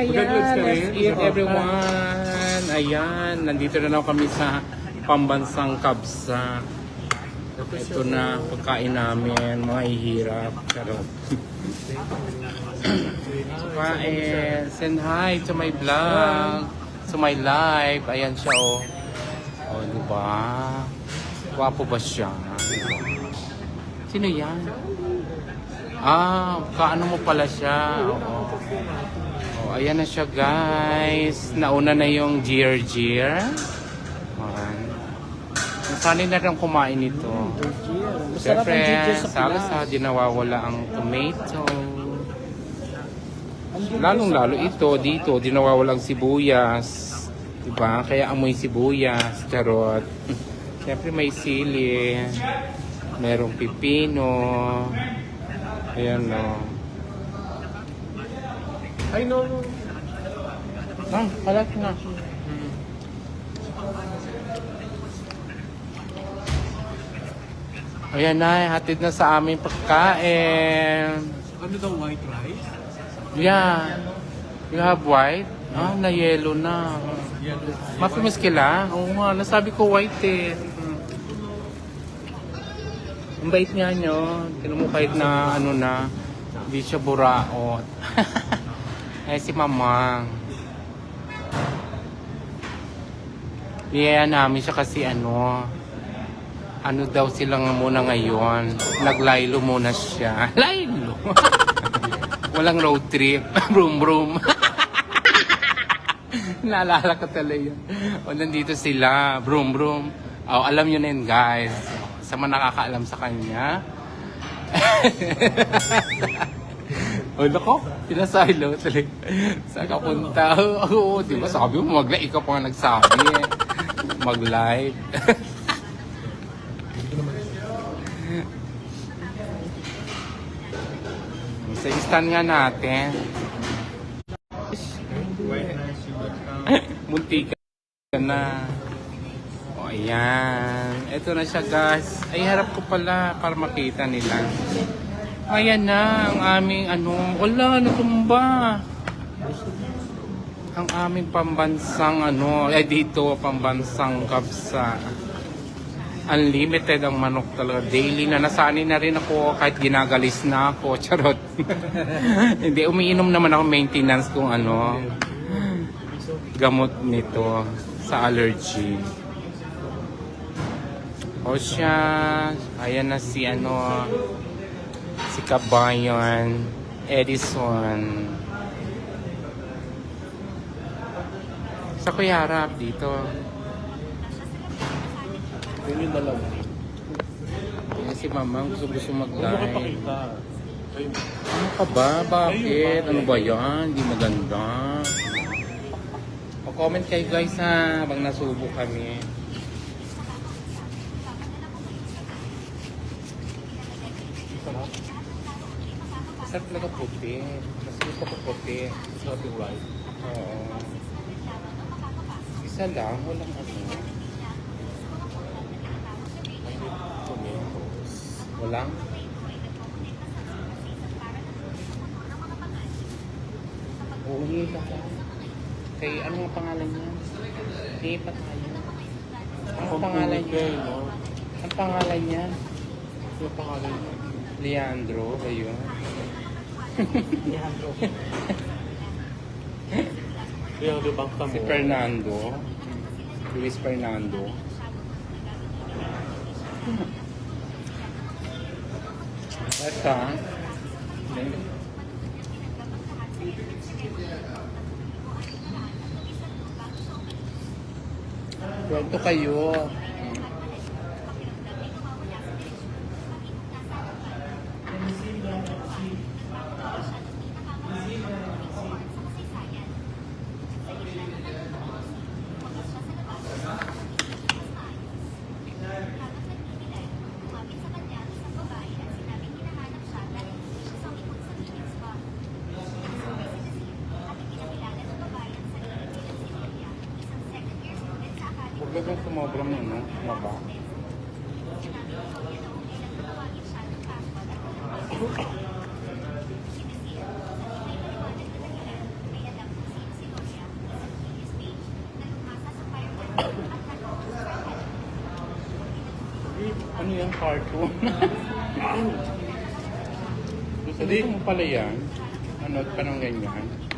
ayan. Let's eat everyone. Ayan, nandito na naman kami sa pambansang Kabsa. Ito na pagkain namin, mga ihirap. Charot. Kain. Send hi to my vlog. To my live. Ayan siya oh. Oh, di ba? Gwapo ba siya? Sino yan? Ah, kaano mo pala siya? Oo. Oh, ayan na siya guys. Nauna na yung Jeer Jeer. Sanay na rin kumain ang ginger Siyempre, sa sa Pinas. salsa, di nawawala ang tomato. Lalong-lalo ito, dito, di nawawala ang sibuyas. Diba? Kaya amoy sibuyas, charot. Siyempre may sili. Merong pipino. Ayan no. Ay, no, no. Ah, kalat na. Ayan na, hatid na sa aming pagkain. Ano daw, white rice? Yeah. You have white? Ah, na yellow na. Yellow. Mapimis kila? Oo nga, nasabi ko white eh. Ang bait niya nyo. Tinan mo kahit na ano na, hindi siya buraot. eh si Mamang. Niyaya namin siya kasi ano, ano daw sila nga muna ngayon. Naglaylo muna siya. Laylo! Walang road trip. Broom broom. Naalala ko talaga yun. O, nandito sila. Broom broom. O, alam nyo na yun, guys. Sa mga nakakaalam sa kanya. O, nako. Pinasilo talaga. Saan ka punta? Oo, di ba? Sabi mo, mag ikaw pa nga nagsabi. eh. Mag-live. Sa stand nga natin. White rice, sugar Munti ka na. O, ayan. Ito na siya, guys. Ay, harap ko pala para makita nila. Ayan na, ang aming ano. Wala, natumba. Ang aming pambansang ano. Eh, dito, pambansang kapsa. Unlimited ang manok talaga. Daily na nasanay na rin ako kahit ginagalis na ako. Charot. Hindi, umiinom naman ako maintenance kung ano gamot nito sa allergy. O siya, ayan na si ano, si Kabayan Edison. Sa Kuya Harap dito. Yun yung dalawa. Ayan si Mama, gusto gusto mag-live. Ay, Ano ka ba? Bakit? Ano ba yan? Hindi maganda. Pa-comment kayo guys ha, habang nasubo kami. sarap. Sarap talaga puti. Mas gusto ko puti. Yung rice. Oo. Isa lang, walang ano. Tomatoes. Walang? Oo, hindi ka Kay ano nga pangalan niya? Hindi pa tayo. Ano pangalan niya? Ang pangalan niya? Ano pangalan niya? Leandro ba ang lubang tamo. Si Fernando. Luis Fernando. Ito. Kwento kayo. sobrang yun, no? Maba. ano yung cartoon? Gusto dito mo pala yan. Ano, parang ganyan.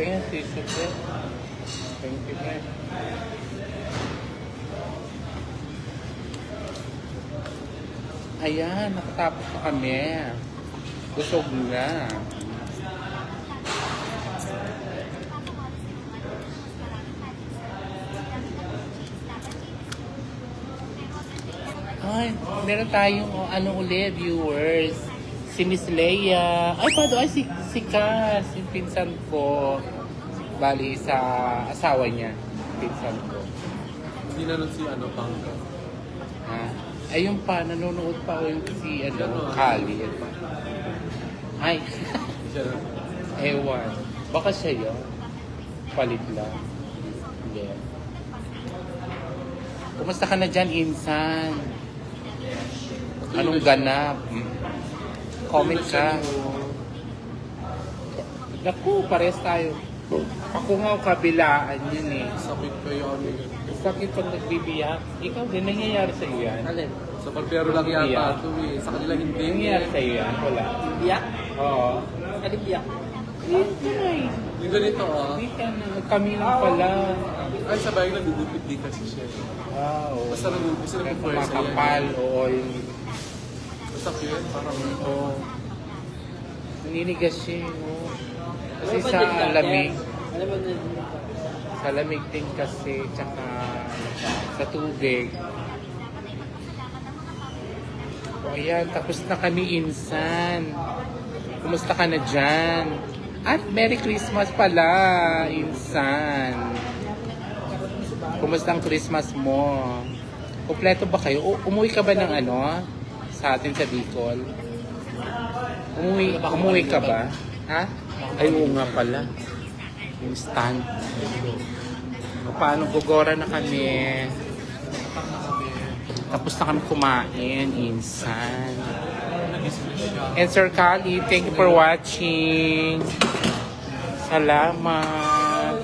Tingnan tissue ko. Thank you, friend. Ayan, nakatapos na kami. Busog na. Ay, meron tayong oh, ano ulit, viewers. Si Miss Leia. Ay, paano? Ay, si, si Cass, yung pinsan ko. Bali, sa asawa niya. Pinsan ko. Hindi na nun si ano, Pangka. Ha? Ay, yung pa, nanonood pa ako yung si, ano, Ano? Kali. Ay, ewan. Baka siya yun. Palit lang. Hindi. Kumusta ka na dyan, Insan? Anong ganap? Hmm? Comment ka. Naku, pares tayo. Ako nga kabilaan yun eh. Sakit ano yun. Sakit pag nagbibiyak. Ikaw din, nangyayari sa'yo yan. Alin? Sa pagpero lang yata ito eh. Sa kanila hindi. Nangyayari sa'yo yan? Wala. Biyak? Oo. Alin biyak? Hindi Yung ganito ah. Hindi ka na. Kami lang pala. Ay, sabay nagugupit di kasi siya. Ah, oo. Basta nagugupit sila ng pwersa yan. Kumakapal, oo. Yung, Sakit, parang oo. Naninigas siya, oo. Kasi Ano sa lamig, din. sa lamig din kasi, tsaka sa tubig. O ayan, tapos na kami insan. Kumusta ka na dyan? At Merry Christmas pala, insan. Kumusta ang Christmas mo? Kompleto ba kayo? U- umuwi ka ba ng ano? Sa atin sa Bicol? Umuwi, umuwi ka ba? Ha? Ay, oo nga pala. Yung stand. Paano gugora na kami? Tapos na kami kumain, insan. And Sir Kali, thank you for watching. Salamat.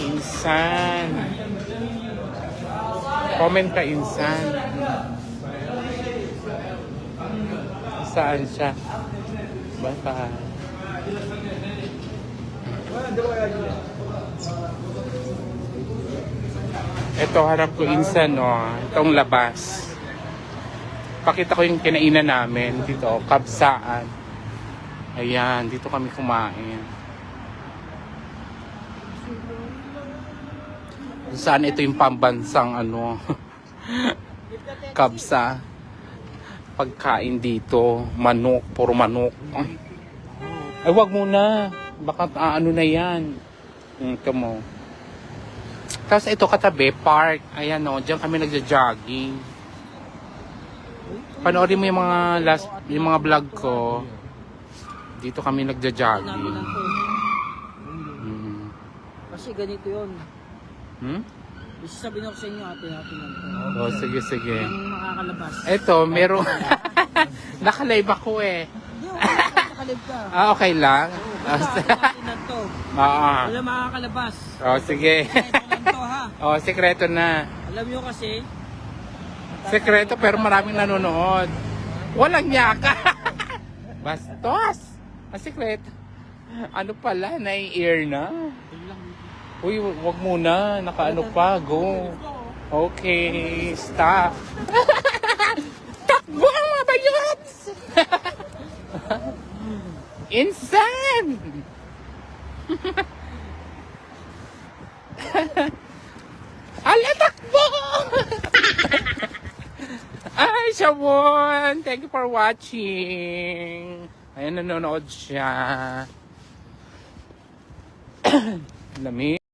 Insan. Comment ka, Insan. Saan siya? Bye-bye. Ito, harap ko insan, no? Itong labas. Pakita ko yung kinainan namin dito, kabsaan. Ayan, dito kami kumain. Saan ito yung pambansang ano, kabsa. Pagkain dito, manok, puro manok. Ay, wag muna. Baka ano na yan. Ito mo. Tapos ito katabi, park. Ayan o, diyan kami nagja-jogging. Panoorin mo yung mga last, yung mga vlog ko. Dito kami nagja-jogging. lang to. Mm. Kasi ganito yun. Hmm? Isasabihin ako sa inyo, ate natin lang to. Oh, sige, sige. Yung makakalabas. Ito, meron... Nakalive ako eh. Hindi, wala ka, nakalib ka. Ah, okay lang. Ah, Basta, ate natin lang to. ah. Wala makakalabas. Oh, sige. Ito lang to ha. Oh, sekreto na. Alam nyo kasi, Sekreto pero maraming nanonood. Walang nyaka. Bastos. Ang sekreto. Ano pala, nai-ear na. Uy, wag muna. Nakaano pa. Go. Okay, stop. Takbo ang mga bayots! Insan! Ala, takbo! Ay, Shabon! Thank you for watching. Ayan, nanonood siya. Lamig.